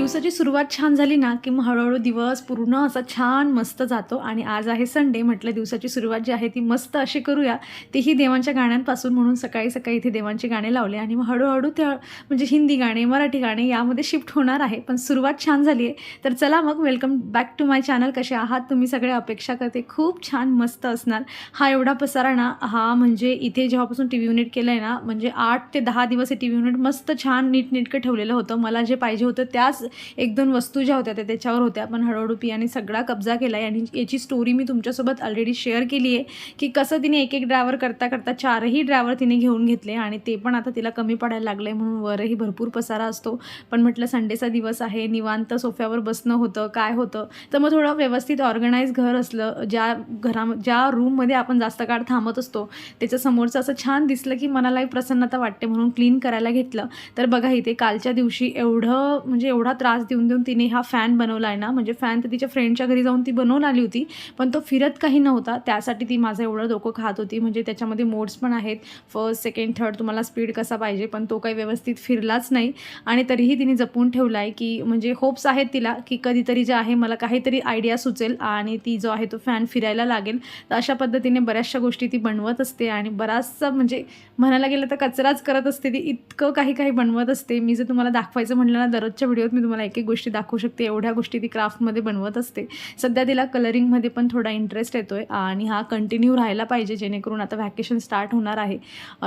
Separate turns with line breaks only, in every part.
दिवसाची सुरुवात छान झाली ना की मग हळूहळू दिवस पूर्ण असा छान मस्त जातो. आणि आज आहे संडे म्हटलं दिवसाची सुरुवात जी आहे ती मस्त अशी करूया. तेही देवांच्या गाण्यांपासून म्हणून सकाळी सकाळी इथे देवांचे गाणे लावले. आणि मग हळूहळू त्या म्हणजे हिंदी गाणे मराठी गाणे यामध्ये शिफ्ट होणार आहे. पण सुरुवात छान झाली आहे. तर चला मग welcome back to my channel कसे आहात? तुम्ही सगळे अपेक्षा करते खूप छान मस्त असणार. हा एवढा पसारा ना हा म्हणजे इथे जेव्हापासून टी व्ही युनिट केलं आहे ना म्हणजे आठ ते दहा दिवस हे टी व्ही युनिट मस्त छान नीटनेटकं ठेवलेलं होतं. मला जे पाहिजे होतं त्याच एक दोन वस्तू ज्या होत्या त्या त्याच्यावर होत्या. पण हळूहळू पियाने सगळा कब्जा केला आहे आणि याची स्टोरी मी तुमच्यासोबत ऑलरेडी शेअर केली आहे की कसं तिने एक एक ड्रायव्हर करता करता चारही ड्रायव्हर तिने घेऊन घेतले आणि ते पण आता तिला कमी पडायला लागलं आहे म्हणून वरही भरपूर पसारा असतो. पण म्हटलं संडेचा दिवस आहे निवांत सोफ्यावर बसणं होतं काय होतं? तर मग थोडं व्यवस्थित ऑर्गनाईज घर असलं ज्या घरा ज्या रूममध्ये आपण जास्त काळ थांबत असतो त्याच्या समोरचं असं छान दिसलं की मनालाही प्रसन्नता वाटते म्हणून क्लीन करायला घेतलं. तर बघा इथे कालच्या दिवशी एवढं म्हणजे एवढा त्रास देऊन देऊन तिने हा फॅन बनवला आहे ना. म्हणजे फॅन तर तिच्या फ्रेंडच्या घरी जाऊन ती बनवून आली होती पण तो फिरत काही नव्हता. त्यासाठी ती माझं एवढं डोकं खात होती. म्हणजे त्याच्यामध्ये मोड्स पण आहेत. फर्स्ट सेकंड थर्ड तुम्हाला स्पीड कसा पाहिजे पण तो काही व्यवस्थित फिरलाच नाही. आणि तरीही तिने जपून ठेवला आहे की म्हणजे होप्स आहेत तिला की कधीतरी जे आहे मला काहीतरी आयडिया सुचेल आणि ती जो आहे तो फॅन फिरायला लागेल. तर अशा पद्धतीने बऱ्याचशा गोष्टी ती बनवत असते आणि बराचसा म्हणजे म्हणायला गेलं तर कचराच करत असते. ती इतकं काही काही बनवत असते. मी जर तुम्हाला दाखवायचं म्हटलं ना दररोजच्या व्हिडिओत मी तुम्हाला एक एक गोष्टी दाखवू शकते. एवढ्या गोष्टी ती क्राफ्टमध्ये बनवत असते. सध्या तिला कलरिंगमध्ये पण थोडा इंटरेस्ट येतो आहे आणि हा कंटिन्यू राहायला पाहिजे जेणेकरून आता व्हॅकेशन स्टार्ट होणार आहे.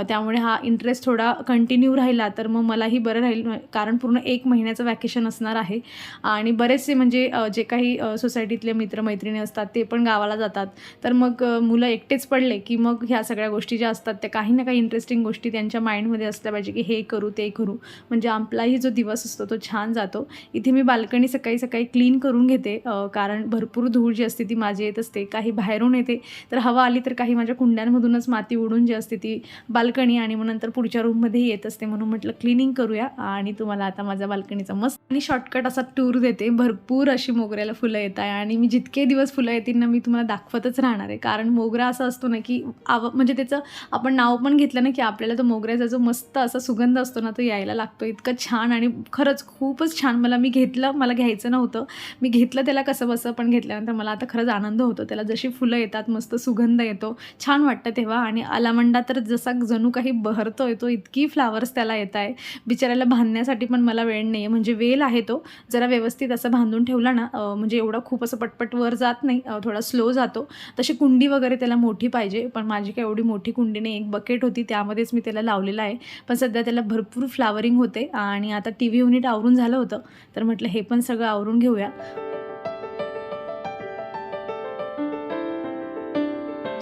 त्यामुळे हा इंटरेस्ट थोडा कंटिन्यू राहिला तर मग मलाही बरं राहील कारण पूर्ण एक महिन्याचं व्हॅकेशन असणार आहे. आणि बरेचसे म्हणजे जे काही सोसायटीतले मित्रमैत्रिणी असतात ते पण गावाला जातात. तर मग मुलं एकटेच पडले की मग ह्या सगळ्या गोष्टी ज्या असतात त्या काही ना काही इंटरेस्टिंग गोष्टी त्यांच्या माइंडमध्ये असल्या पाहिजे की हे करू ते करू. म्हणजे आपलाही जो दिवस असतो तो छान जातो. इथे मी बाल्कनी सकाळी सकाळी क्लीन करून घेते कारण भरपूर धूळ जी असते ती माझी येत असते काही बाहेरून येते तर हवा आली तर काही माझ्या कुंड्यांमधूनच माती उडून जी असते ती बाल्कनी आणि मग नंतर पुढच्या रूममध्येही येत असते म्हणून म्हटलं क्लिनिंग करूया आणि तुम्हाला आता माझा बाल्कनीचा मस्त आणि शॉर्टकट असा टूर देते भरपूर अशी मोगऱ्याला फुलं येत आहे आणि मी जितके दिवस फुलं येतील ना मी तुम्हाला दाखवतच राहणार आहे कारण मोगरा असा असतो ना की आव म्हणजे त्याचं आपण नाव पण घेतलं ना की आपल्याला तो मोगऱ्याचा जो मस्त असा सुगंध असतो ना तो यायला लागतो इतकं छान आणि खरंच खूपच छान मला मी घेतलं मला घ्यायचं नव्हतं. मी घेतलं त्याला कसं बसं पण घेतल्यानंतर मला आता खरंच आनंद होतो. त्याला जशी फुलं येतात मस्त सुगंध येतो. छान वाटतं तेव्हा. आणि आलामंडा तर जसा जणू काही बहरतो येतो इतकी फ्लावर्स त्याला येत आहे बिचाऱ्याला बांधण्यासाठी पण मला वेळ नाही आहे म्हणजे वेल आहे तो. जरा व्यवस्थित असं बांधून ठेवला ना म्हणजे एवढा खूप असं पटपट वर जात नाही. थोडा स्लो जातो. तशी कुंडी वगैरे त्याला मोठी पाहिजे. पण माझी काय एवढी मोठी कुंडी नाही. एक बकेट होती. त्यामध्येच मी त्याला लावलेलं आहे. पण सध्या त्याला भरपूर फ्लावरिंग होते. आणि आता टी व्ही युनिट आवरून झालं होतं. तर म्हटलं हे पण सगळं आवरून घेऊया.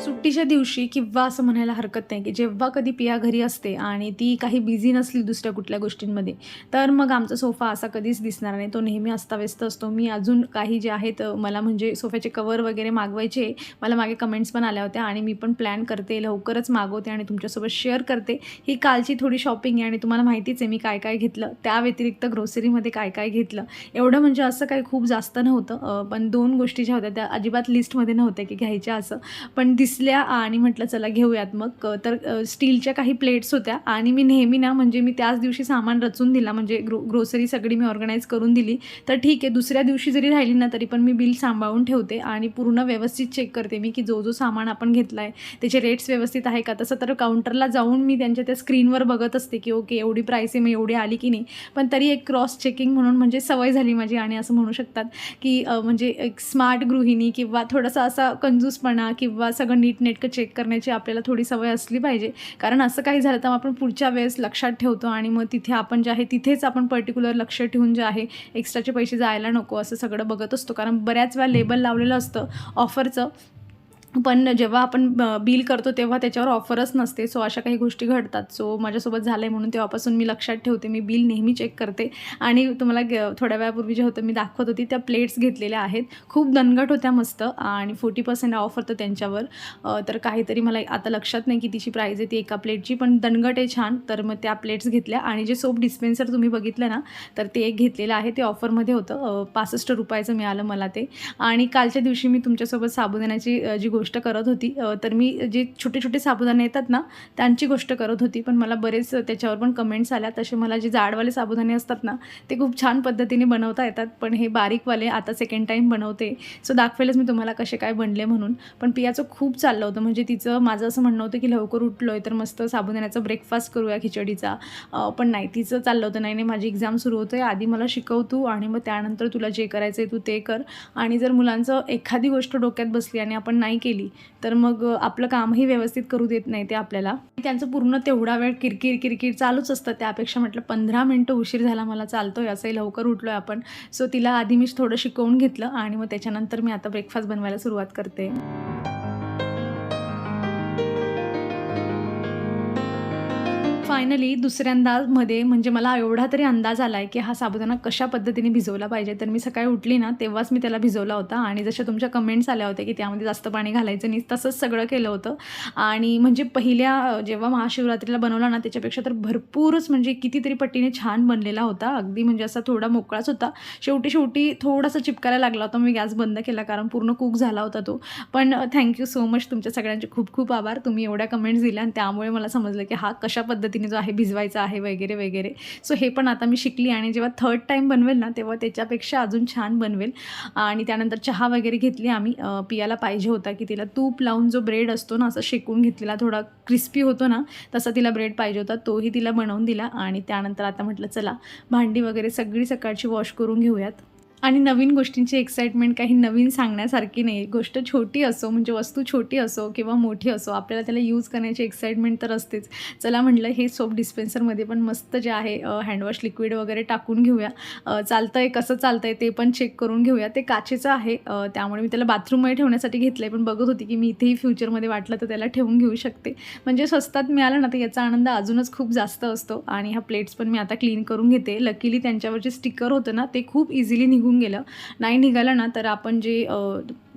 सुट्टीच्या दिवशी किंवा असं म्हणायला हरकत नाही की जेव्हा कधी पिया घरी असते आणि ती काही बिझी नसली दुसऱ्या कुठल्या गोष्टींमध्ये तर मग आमचा सोफा असा कधीच दिसणार नाही. तो नेहमी अस्ताव्यस्त असतो. मी अजून काही जे आहेत मला म्हणजे सोफ्याचे कवर वगैरे मागवायचे मला मागे कमेंट्स पण आल्या होत्या आणि मी पण प्लॅन करते लवकरच मागवते आणि तुमच्यासोबत शेअर करते. ही कालची थोडी शॉपिंग आहे आणि तुम्हाला माहितीच आहे मी काय काय घेतलं त्या व्यतिरिक्त ग्रोसरीमध्ये काय काय घेतलं. एवढं म्हणजे असं काही खूप जास्त नव्हतं. पण दोन गोष्टी ज्या होत्या त्या अजिबात लिस्टमध्ये नव्हत्या की घ्यायच्या असं. पण दिस दिसल्या आणि म्हटलं चला घेऊयात मग. तर स्टीलच्या काही प्लेट्स होत्या आणि मी नेहमी ना म्हणजे मी त्याच दिवशी सामान रचून दिला म्हणजे ग्रो ग्रोसरी सगळी मी ऑर्गनाईज करून दिली. तर ठीक आहे दुसऱ्या दिवशी जरी राहिली ना तरी पण मी बिल सांभाळून ठेवते आणि पूर्ण व्यवस्थित चेक करते मी की जो जो सामान आपण घेतला आहे त्याचे रेट्स व्यवस्थित आहे का? तसं तर काउंटरला जाऊन मी त्यांच्या त्या स्क्रीनवर बघत असते की ओके एवढी प्राईस आहे मी एवढी आली की नाही. पण तरी एक क्रॉस चेकिंग म्हणून म्हणजे सवय झाली माझी आणि असं म्हणू शकतात की म्हणजे एक स्मार्ट गृहिणी किंवा थोडासा असा कंजूसपणा किंवा सगळं नीटनेटकं चेक करण्याची आपल्याला थोडी सवय असली पाहिजे. कारण असं काही झालं तर आपण पुढच्या वेळेस लक्षात ठेवतो आणि मग तिथे आपण जे आहे तिथेच आपण पर्टिक्युलर लक्ष ठेवून जे आहे एक्स्ट्राचे पैसे जायला नको असं सगळं बघत असतो. कारण बऱ्याच वेळा लेबल लावलेलं असतं ऑफरचं पण जेव्हा आपण बिल करतो तेव्हा त्याच्यावर ऑफरच नसते. सो अशा काही गोष्टी घडतात. सो माझ्यासोबत झालं आहे म्हणून तेव्हापासून मी लक्षात ठेवते. मी बिल नेहमी चेक करते. आणि तुम्हाला ग- थोड्या वेळापूर्वी जे होतं मी दाखवत होती त्या प्लेट्स घेतलेल्या आहेत. खूप दणगट होत्या मस्त. आणि फोर्टी पर्सेंट ऑफ होतं त्यांच्यावर. तर काहीतरी मला आता लक्षात नाही की तिची प्राईज आहे ती एका प्लेटची पण दणगट आहे छान. तर मग त्या प्लेट्स घेतल्या. आणि जे सोप डिस्पेन्सर तुम्ही बघितलं ना तर ते एक घेतलेलं आहे. ते ऑफरमध्ये होतं. पासष्ट रुपयाचं मिळालं मला ते. आणि कालच्या दिवशी मी तुमच्यासोबत साबुदाण्याची जी गोष्ट गोष्ट करत होती. तर मी जे छोटे छोटे साबुदाणे येतात ना त्यांची गोष्ट करत होती. पण मला बरेच त्याच्यावर पण कमेंट्स आल्या तसे मला जे जाडवाले साबुदाणे असतात ना ते खूप छान पद्धतीने बनवता येतात. पण हे बारीकवाले आता सेकंड टाईम बनवते. सो दाखवेलच मी तुम्हाला कसे काय बनले म्हणून. पण पियाचं खूप चाललं होतं. म्हणजे तिचं माझं असं म्हणणं होतं की लवकर उठलो आहे तर मस्त साबुदाण्याचा ब्रेकफास्ट करूया खिचडीचा. पण नाही तिचं चाललं होतं. नाही नाही माझी एक्झाम सुरू होते. आधी मला शिकव तू आणि मग त्यानंतर तुला जे करायचं आहे तू ते कर. आणि जर मुलांचं एखादी गोष्ट डोक्यात बसली आणि आपण नाही केली केली तर मग आपलं कामही व्यवस्थित करू देत नाही ते आपल्याला. त्यांचं पूर्ण तेवढा वेळ किरकिर किरकिर चालूच असतं. त्यापेक्षा म्हटलं पंधरा मिनटं उशीर झाला मला चालतोय असंही लवकर उठलो आहे आपण. सो तिला आधी मी थोडं शिकवून घेतलं आणि मग त्याच्यानंतर मी आता ब्रेकफास्ट बनवायला सुरुवात करते. फायनली दुसऱ्यांदामध्ये म्हणजे मला एवढा तरी अंदाज आला आहे की हा साबुदाणा कशा पद्धतीने भिजवला पाहिजे. तर मी सकाळी उठली ना तेव्हाच मी त्याला भिजवला होता. आणि जशा तुमच्या कमेंट्स आल्या होत्या की त्यामध्ये जास्त पाणी घालायचं नाही तसंच सगळं केलं होतं. आणि म्हणजे पहिल्या जेव्हा महाशिवरात्रीला बनवला ना त्याच्यापेक्षा तर भरपूरच म्हणजे कितीतरी पट्टीने छान बनलेला होता. अगदी म्हणजे असा थोडा मोकळाच होता. शेवटी शेवटी थोडासा चिपकायला लागला होता. मी गॅस बंद केला कारण पूर्ण कुक झाला होता तो. पण थँक्यू सो मच तुमच्या सगळ्यांचे खूप खूप आभार. तुम्ही एवढ्या कमेंट्स दिल्या आणि त्यामुळे मला समजलं की हा कशा पद्धतीने जो आहे भिजवायचा आहे वगैरे वगैरे. सो हे पण आता मी शिकली आणि जेव्हा थर्ड टाईम बनवेल ना तेव्हा त्याच्यापेक्षा अजून छान बनवेल. आणि त्यानंतर चहा वगैरे घेतली आम्ही. पियाला पाहिजे होता की तिला तूप लावून जो ब्रेड असतो ना असं शेकून घेतलेला थोडा क्रिस्पी होतो ना तसा तिला ब्रेड पाहिजे होता. तोही तिला बनवून दिला. आणि त्यानंतर आता म्हटलं चला भांडी वगैरे सगळी सकाळची वॉश करून घेऊयात. आणि नवीन गोष्टींची एक्साइटमेंट काही नवीन सांगण्यासारखी नाही. गोष्ट छोटी असो म्हणजे वस्तू छोटी असो किंवा मोठी असो आपल्याला त्याला यूज करण्याची एक्साइटमेंट तर असतेच. चला म्हटलं हे सोप डिस्पेन्सरमध्ये पण मस्त जे आहे हँडवॉश लिक्विड वगैरे टाकून घेऊया. चालतं आहे कसं चालतं आहे ते पण चेक करून घेऊया. ते काचेचं आहे त्यामुळे मी त्याला बाथरूममध्ये ठेवण्यासाठी घेतलं आहे पण बघत होती की मी इथेही फ्युचरमध्ये वाटलं तर त्याला ठेवून घेऊ शकते. म्हणजे स्वस्तात मिळालं ना तर याचा आनंद अजूनच खूप जास्त असतो. आणि ह्या प्लेट्स पण मी आता क्लीन करून घेते. लकीली त्यांच्यावर जे स्टिकर होतं ना ते खूप इझिली निघून निघून गेलं. नाही निघालं ना तर आपण जे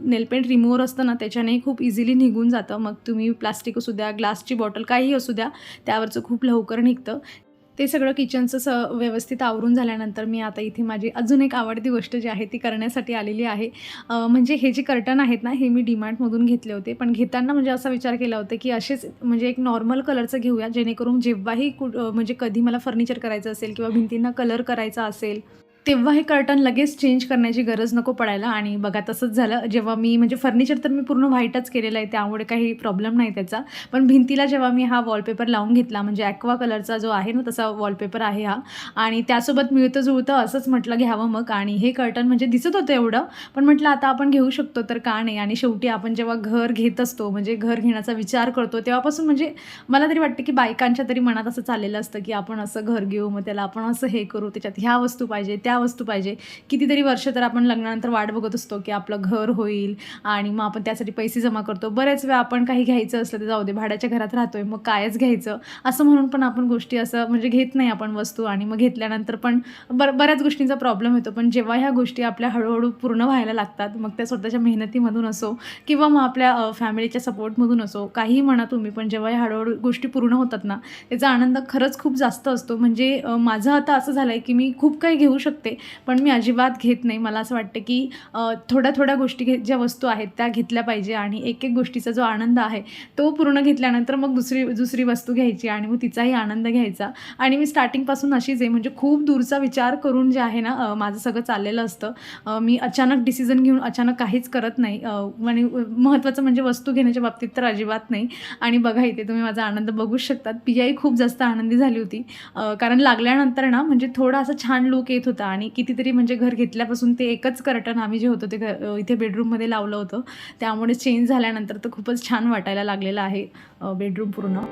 नेलपेंट रिमूव्हर असतं ना त्याच्याने खूप इझिली निघून जातं. मग तुम्ही प्लास्टिक असू द्या ग्लासची बॉटल काहीही असू द्या त्यावरचं खूप लवकर निघतं. ते सगळं किचनचं स व्यवस्थित आवरून झाल्यानंतर मी आता इथे माझी अजून एक आवडती गोष्ट जी आहे ती करण्यासाठी आलेली आहे. म्हणजे हे जे कर्टन आहेत ना हे मी डिमार्टमधून घेतले होते. पण घेताना म्हणजे असा विचार केला होता की असेच म्हणजे एक नॉर्मल कलरचं घेऊया जेणेकरून जेव्हाही कु म्हणजे कधी मला फर्निचर करायचं असेल किंवा भिंतींना कलर करायचा असेल तेव्हा हे कर्टन लगेच चेंज करण्याची गरज नको पडायला. आणि बघा तसंच झालं. जेव्हा मी म्हणजे फर्निचर तर मी पूर्ण व्हाईटच केलेलं आहे. त्यामुळे काही प्रॉब्लेम नाही त्याचा. पण भिंतीला जेव्हा मी हा वॉलपेपर लावून घेतला म्हणजे ॲक्वा कलरचा जो आहे ना तसा वॉलपेपर आहे हा. आणि त्यासोबत मिळतं जुळतं असंच म्हटलं घ्यावं मग. आणि हे कर्टन म्हणजे दिसत होतं एवढं. पण म्हटलं आता आपण घेऊ शकतो तर का नाही? आणि शेवटी आपण जेव्हा घर घेत असतो म्हणजे घर घेण्याचा विचार करतो तेव्हापासून म्हणजे मला तरी वाटतं की बायकांच्या तरी मनात असं चाललेलं असतं की आपण असं घर घेऊ मग त्याला आपण असं हे करू त्याच्यात ह्या वस्तू पाहिजे त्या त्या वस्तू पाहिजे. कितीतरी वर्ष तर आपण लग्नानंतर वाट बघत असतो की आपलं घर होईल आणि मग आपण त्यासाठी पैसे जमा करतो. बरेच वेळा आपण काही घ्यायचं असलं तर जाऊ दे भाड्याच्या घरात राहतोय मग कायच घ्यायचं? असं म्हणून पण आपण गोष्टी असं म्हणजे घेत नाही आपण वस्तू आणि मग घेतल्यानंतर पण बर बऱ्याच गोष्टींचा प्रॉब्लेम येतो. पण जेव्हा ह्या गोष्टी आपल्या हळूहळू पूर्ण व्हायला लागतात मग त्या स्वतःच्या मेहनतीमधून असो किंवा मग आपल्या फॅमिलीच्या सपोर्टमधून असो काहीही म्हणा तुम्ही पण जेव्हा ह्या हळूहळू गोष्टी पूर्ण होतात ना त्याचा आनंद खरंच खूप जास्त असतो. म्हणजे माझं आता असं झालं आहे की मी खूप काही घेऊ शकते पण मी अजिबात घेत नाही. मला असं वाटतं की थोड्या थोड्या गोष्टी घे ज्या वस्तू आहेत त्या घेतल्या पाहिजे आणि एक एक गोष्टीचा जो आनंद आहे तो पूर्ण घेतल्यानंतर मग दुसरी दुसरी वस्तू घ्यायची आणि मग तिचाही आनंद घ्यायचा. आणि मी स्टार्टिंगपासून अशीच आहे. म्हणजे खूप दूरचा विचार करून जे आहे ना माझं सगळं चाललेलं असतं. मी अचानक डिसिजन घेऊन अचानक काहीच करत नाही. आणि महत्त्वाचं म्हणजे वस्तू घेण्याच्या बाबतीत तर अजिबात नाही. आणि बघा इथे तुम्ही माझा आनंद बघूच शकतात. पियाही खूप जास्त आनंदी झाली होती. कारण लागल्यानंतर ना म्हणजे थोडा असा छान लुक येत होता. आणि कितीतरी म्हणजे घर घेतल्यापासून ते एकच कर्टन आम्ही जे होतो ते घ इथे बेडरूममध्ये लावलं होतं. त्यामुळे चेंज झाल्यानंतर तर खूपच छान वाटायला लागलेलं आहे बेडरूम पूर्ण.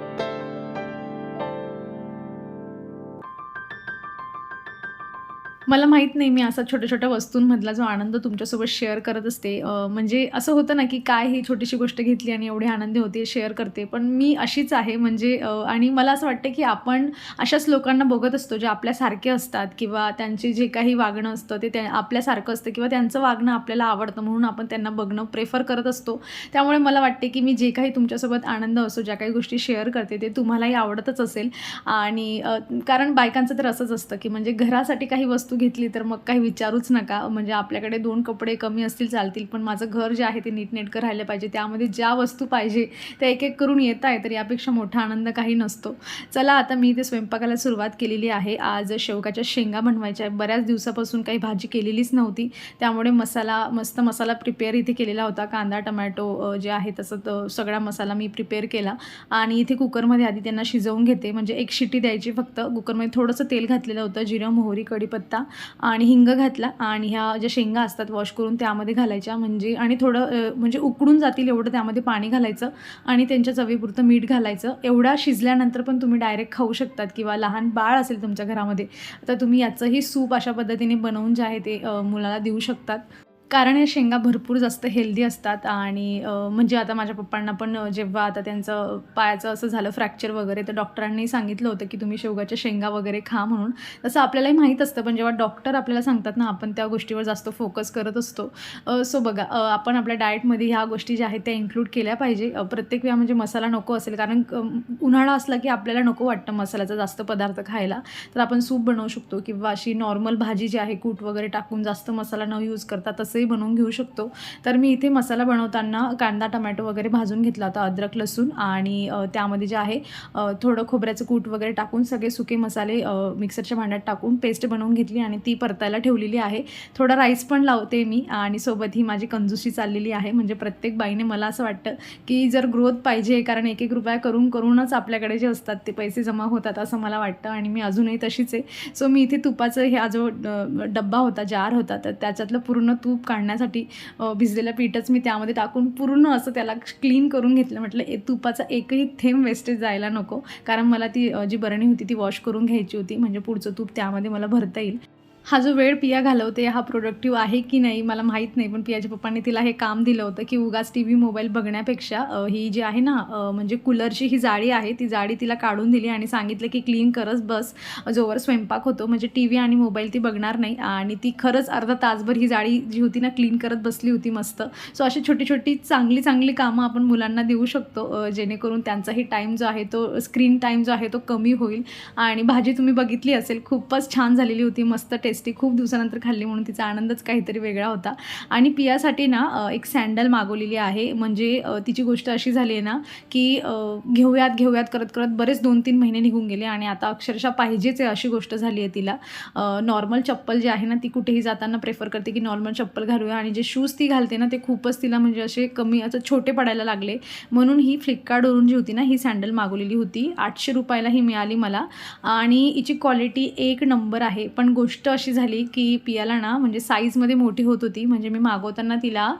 मला माहीत नाही मी असा छोट्या छोट्या वस्तूंमधला जो आनंद तुमच्यासोबत शेअर करत असते म्हणजे असं होतं ना की काय ही छोटीशी गोष्ट घेतली आणि एवढी आनंदी होते शेअर करते. पण मी अशीच आहे म्हणजे आणि मला असं वाटतं की आपण अशाच लोकांना बघत असतो जे आपल्यासारखे असतात किंवा त्यांचे जे काही वागणं असतं ते त्या आपल्यासारखं असतं किंवा त्यांचं वागणं आपल्याला आवडतं म्हणून आपण त्यांना बघणं प्रेफर करत असतो. त्यामुळे मला वाटते की मी जे काही तुमच्यासोबत आनंद असो ज्या काही गोष्टी शेअर करते ते तुम्हालाही आवडतच असेल. आणि कारण बायकांचं तर असंच असतं की म्हणजे घरासाठी काही वस्तू घेतली तर मग काही विचारूच नका. म्हणजे आपल्याकडे दोन कपडे कमी असतील चालतील पण माझं घर जे आहे ते नीटनेटकं राहिलं पाहिजे. त्यामध्ये ज्या वस्तू पाहिजे त्या एक एक करून येत आहे तर यापेक्षा मोठा आनंद काही नसतो. चला आता मी ते स्वयंपाकाला सुरुवात केलेली आहे. आज शेवगाच्या शेंगा बनवायच्या आहे बऱ्याच दिवसापासून काही भाजी केलेलीच नव्हती. त्यामुळे मसाला मस्त मसाला प्रिपेअर इथे केलेला होता. कांदा टमॅटो जे आहे तसं सगळा मसाला मी प्रिपेअर केला. आणि इथे कुकरमध्ये आधी त्यांना शिजवून घेते. म्हणजे एक शिटी द्यायची फक्त. कुकरमध्ये थोडंसं तेल घातलेलं होतं. जिरं मोहरी कढीपत्ता आणि हिंग घातला आणि ह्या ज्या शेंगा असतात वॉश करून त्यामध्ये घालायच्या. म्हणजे आणि थोडं म्हणजे उकडून जातील एवढं त्यामध्ये पाणी घालायचं आणि त्यांच्या चवीपुरतं मीठ घालायचं. एवढा शिजल्यानंतर पण तुम्ही डायरेक्ट खाऊ शकतात किंवा लहान बाळ असेल तुमच्या घरामध्ये तर तुम्ही याचंही सूप अशा पद्धतीने बनवून जे आहे ते मुलाला देऊ शकतात. कारण या शेंगा भरपूर जास्त हेल्दी असतात आणि म्हणजे आता माझ्या पप्पांना पण जेव्हा आता त्यांचं पायाचं असं झालं फ्रॅक्चर वगैरे तर डॉक्टरांनी सांगितलं होतं की तुम्ही शेवगाच्या शेंगा वगैरे खा म्हणून. तसं आपल्यालाही माहीत असतं पण जेव्हा डॉक्टर आपल्याला सांगतात ना आपण त्या गोष्टीवर जास्त फोकस करत असतो. सो बघा आपण आपल्या डाएटमध्ये ह्या गोष्टी ज्या आहेत त्या इन्क्लूड केल्या पाहिजे. प्रत्येक वेळा म्हणजे मसाला नको असेल कारण उन्हाळा असला की आपल्याला नको वाटतं मसाल्याचा जास्त पदार्थ खायला. तर आपण सूप बनवू शकतो किंवा अशी नॉर्मल भाजी जी आहे कूट वगैरे टाकून जास्त मसाला न यूज करता तसे असंही बनवून घेऊ शकतो. तर मी इथे मसाला बनवताना कांदा टमॅटो वगैरे भाजून घेतला होता अद्रक लसूण आणि त्यामध्ये जे आहे थोडं खोबऱ्याचं कूट वगैरे टाकून सगळे सुके मसाले मिक्सरच्या भांड्यात टाकून पेस्ट बनवून घेतली आणि ती परतायला ठेवलेली आहे. थोडा राईस पण लावते मी आणि सोबत ही माझी कंजूशी चाललेली आहे. म्हणजे प्रत्येक बाईने मला असं वाटतं की जर ग्रोथ पाहिजे कारण एक एक रुपया करून करूनच आपल्याकडे जे असतात ते पैसे जमा होतात असं मला वाटतं आणि मी अजूनही तशीच आहे. सो मी इथे तुपाचं ह्या जो डब्बा होता जार होता तर त्याच्यातलं पूर्ण तूप काढण्यासाठी भिजलेलं पीठच मी त्यामध्ये टाकून पूर्ण असं त्याला क्लीन करून घेतलं. म्हटलं ए तुपाचा एकही थेंब वेस्टेज जायला नको. कारण मला ती जी बरणी होती ती वॉश करून घ्यायची होती. म्हणजे पुढचं तूप त्यामध्ये मला भरता येईल. हा जो वेळ पिया घालवते हा प्रोडक्टिव्ह आहे की नाही मला माहीत नाही. पण पियाच्या पप्पांनी तिला हे काम दिलं होतं की उगाच टी व्ही मोबाईल बघण्यापेक्षा ही जी आहे ना म्हणजे कूलरची ही जाळी आहे ती जाळी तिला काढून दिली आणि सांगितलं की क्लीन करच बस. जोवर स्वयंपाक होतो म्हणजे टी व्ही आणि मोबाईल ती बघणार नाही. आणि ती खरंच अर्धा तासभर ही जाळी जी होती ना क्लीन करत बसली होती मस्त. सो अशी छोटी छोटी चांगली चांगली कामं आपण मुलांना देऊ शकतो जेणेकरून त्यांचाही टाईम जो आहे तो स्क्रीन टाईम जो आहे तो कमी होईल. आणि भाजी तुम्ही बघितली असेल खूपच छान झालेली होती मस्त टेस्ट खूप दिवसानंतर खाल्ली म्हणून तिचा आनंदच काहीतरी वेगळा होता. आणि पियासाठी ना एक सँडल मागवलेली आहे. म्हणजे तिची गोष्ट अशी झाली आहे ना की घेऊयात घेऊयात करत करत बरेच दोन तीन महिने निघून गेले आणि आता अक्षरशः पाहिजेच आहे अशी गोष्ट झाली आहे तिला. नॉर्मल चप्पल जी आहे ना ती कुठेही जाताना प्रेफर करते की नॉर्मल चप्पल घालूया. आणि जे शूज ती घालते ना ते खूपच तिला म्हणजे असे कमी असं छोटे पडायला लागले. म्हणून ही फ्लिपकार्टवरून जी होती ना ही सँडल मागवलेली होती. आठशे रुपयाला ही मिळाली मला. आणि हिची क्वालिटी एक नंबर आहे. पण गोष्ट अशी झाली की पियाला ना म्हणजे साईजमध्ये मोठी होत होती. म्हणजे मी मागवताना तिला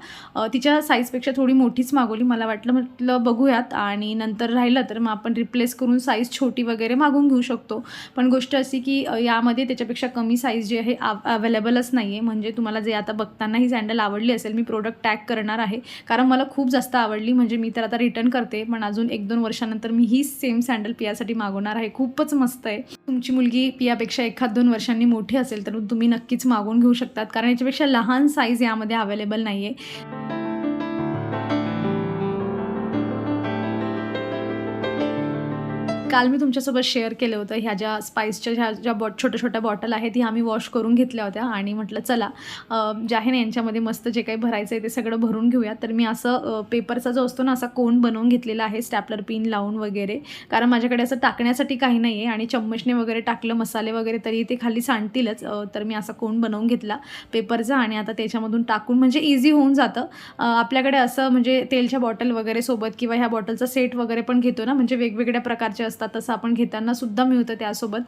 तिच्या साईजपेक्षा थोडी मोठीच मागवली. मला वाटलं म्हटलं बघूयात आणि नंतर राहिलं तर मग आपण रिप्लेस करून साईज छोटी वगैरे मागून घेऊ शकतो. पण गोष्ट अशी की यामध्ये त्याच्यापेक्षा कमी साईज जी आहे अवेलेबलच नाही आहे म्हणजे तुम्हाला जे आता बघताना ही सँडल आवडली असेल मी प्रोडक्ट टॅग करणार आहे. कारण मला खूप जास्त आवडली. म्हणजे मी तर आता रिटर्न करते. पण अजून एक दोन वर्षानंतर मी ही सेम सँडल पियासाठी मागवणार आहे. खूपच मस्त आहे. तुमची मुलगी पियापेक्षा एखाद दोन वर्षांनी मोठी असेल तर तुम्ही नक्कीच मागवून घेऊ शकतात. कारण याच्यापेक्षा लहान साईज यामध्ये अवेलेबल नाही आहे काल मी तुमच्यासोबत शेअर केलं होतं ह्या ज्या स्पाईसच्या ह्या ज्या बॉ छोट्या छोट्या बॉटल आहेत ह्या आम्ही वॉश करून घेतल्या होत्या. आणि म्हटलं चला जे आहे ना यांच्यामध्ये मस्त जे काही भरायचं आहे ते सगळं भरून घेऊया तर मी असं पेपरचा जो असतो ना असा कोण बनवून घेतलेला आहे स्टॅपलर पिन लावून वगैरे. कारण माझ्याकडे असं टाकण्यासाठी काही नाही आहे आणि चम्मचने वगैरे टाकलं मसाले वगैरे तरी ते खाली सांडतीलच तर मी असा कोण बनवून घेतला पेपरचा आणि आता त्याच्यामधून टाकून म्हणजे इझी होऊन जातं. आपल्याकडे असं म्हणजे तेलच्या बॉटल वगैरे सोबत किंवा ह्या बॉटलचा सेट वगैरे पण घेतो ना म्हणजे वेगवेगळ्या प्रकारचे असतात. तसं आपण घेताना सुद्धा मिळतं त्यासोबत.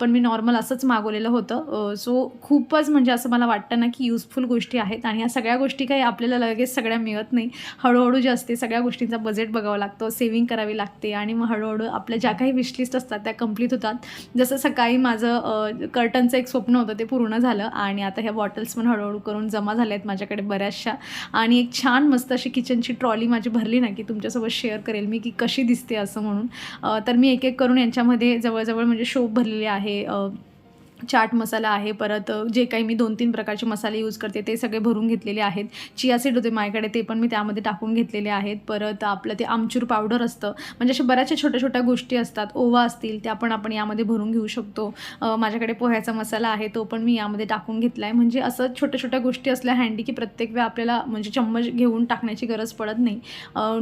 पण मी नॉर्मल असंच मागवलेलं होतं. सो खूपच म्हणजे असं मला वाटतं ना की युजफुल गोष्टी आहेत आणि ह्या सगळ्या गोष्टी काही आपल्याला लगेच सगळ्या मिळत नाही. हळूहळू जे असते सगळ्या गोष्टींचा बजेट बघावं लागतं सेव्हिंग करावी लागते आणि मग हळूहळू आपल्या ज्या काही विशलिस्ट असतात त्या कंप्लीट होतात. जसं सकाळी माझं कर्टनचं एक स्वप्न होतं ते पूर्ण झालं आणि आता ह्या बॉटल्स पण हळूहळू करून जमा झाल्या आहेत माझ्याकडे बऱ्याचशा. आणि एक छान मस्त अशी किचनची ट्रॉली माझी भरली ना की तुमच्यासोबत शेअर करेल मी की कशी दिसते असं म्हणून. तर मी एक एक करून यांच्यामध्ये जवळजवळ म्हणजे शोभ भरलेले आहे. चाट मसाला आहे परत जे काही मी दोन तीन प्रकारचे मसाले यूज करते ते सगळे भरून घेतलेले आहेत. चिया सीड होते माझ्याकडे ते पण मी त्यामध्ये टाकून घेतलेले आहेत. परत आपलं ते आमचूर पावडर असतं. म्हणजे अशा बऱ्याचशा छोट्या छोट्या गोष्टी असतात. ओवा असतील त्या पण आपण यामध्ये भरून घेऊ शकतो. माझ्याकडे पोह्याचा मसाला आहे तो पण मी यामध्ये टाकून घेतला आहे म्हणजे असं छोट्या छोट्या गोष्टी असल्या हँडी की प्रत्येक वेळा आपल्याला म्हणजे चम्मच घेऊन टाकण्याची गरज पडत नाही.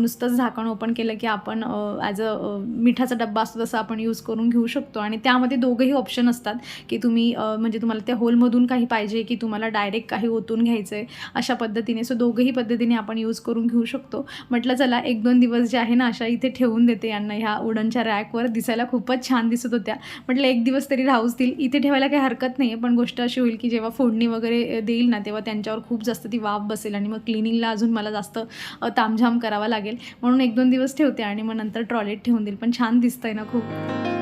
नुसतंच झाकण ओपन केलं की आपण ॲज अ मिठाचा डब्बा असतो तसं आपण यूज करून घेऊ शकतो. आणि त्यामध्ये दोघंही ऑप्शन असतात की तुम्ही म्हणजे तुम्हाला त्या होलमधून काही पाहिजे की तुम्हाला डायरेक्ट काही ओतून घ्यायचं आहे अशा पद्धतीने. सो दोघंही पद्धतीने आपण यूज करून घेऊ शकतो. म्हटलं चला एक दोन दिवस जे आहे ना अशा इथे ठेवून देते यांना. ह्या उडनच्या रॅकवर दिसायला खूपच छान दिसत होत्या. म्हटलं एक दिवस तरी राहूच देईल इथे ठेवायला काही हरकत नाही आहे पण गोष्ट अशी होईल की जेव्हा फोडणी वगैरे देईल ना तेव्हा त्यांच्यावर खूप जास्त ती वाफ बसेल आणि मग क्लिनिंगला अजून मला जास्त तामझाम करावा लागेल. म्हणून एक दोन दिवस ठेवते आणि मग नंतर ट्रॉलेट ठेवून देईल. पण छान दिसतंय ना खूप.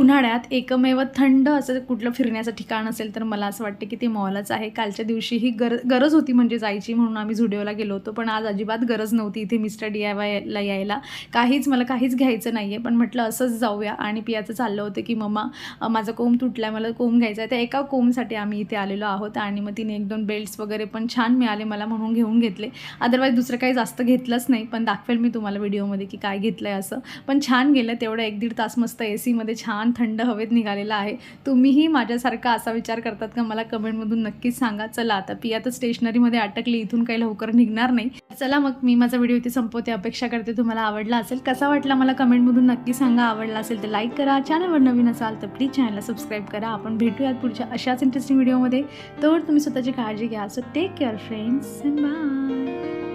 उन्हाळ्यात एकमेव थंड असं कुठलं फिरण्याचं ठिकाण असेल तर मला असं वाटतं की ते मॉलच आहे. कालच्या दिवशी ही गर गरज होती म्हणजे जायची म्हणून आम्ही झुडिओला गेलो होतो. पण आज अजिबात गरज नव्हती इथे मिस्टर डी आय वायला यायला. काहीच मला काहीच घ्यायचं नाही आहे पण म्हटलं असंच जाऊया. आणि पियाचं चाललं होतं की मम्मा माझा कोंब तुटला आहे मला कोंब घ्यायचा आहे त्या एका कोंबसाठी आम्ही इथे आलेलो आहोत. आणि मग तिने एक दोन बेल्ट्स वगैरे पण छान मिळाले मला म्हणून घेऊन घेतले. अदरवाईज दुसरं काही जास्त घेतलंच नाही. पण दाखवेल मी तुम्हाला व्हिडिओमध्ये की काय घेतलं आहे असं. पण छान गेलं. तेवढं एक दीड तास मस्त ए सीमध्ये छान छान थंड हवेत निघालेला आहे. तुम्हीही माझ्यासारखा असा विचार करतात का? मला कमेंटमधून नक्कीच सांगा. चला आता पिया तर स्टेशनरीमध्ये अटकली इथून काही लवकर निघणार नाही. चला मग मी माझा व्हिडिओ इथे संपवते. अपेक्षा करते तुम्हाला आवडला असेल. कसा वाटला मला कमेंटमधून नक्की सांगा. आवडला असेल तर लाईक करा. चॅनलवर नवीन असाल तर प्लीज चॅनलला सबस्क्राईब करा. आपण भेटूयात पुढच्या अशाच इंटरेस्टिंग व्हिडिओमध्ये तर तुम्ही स्वतःची काळजी घ्या. So take care friends and bye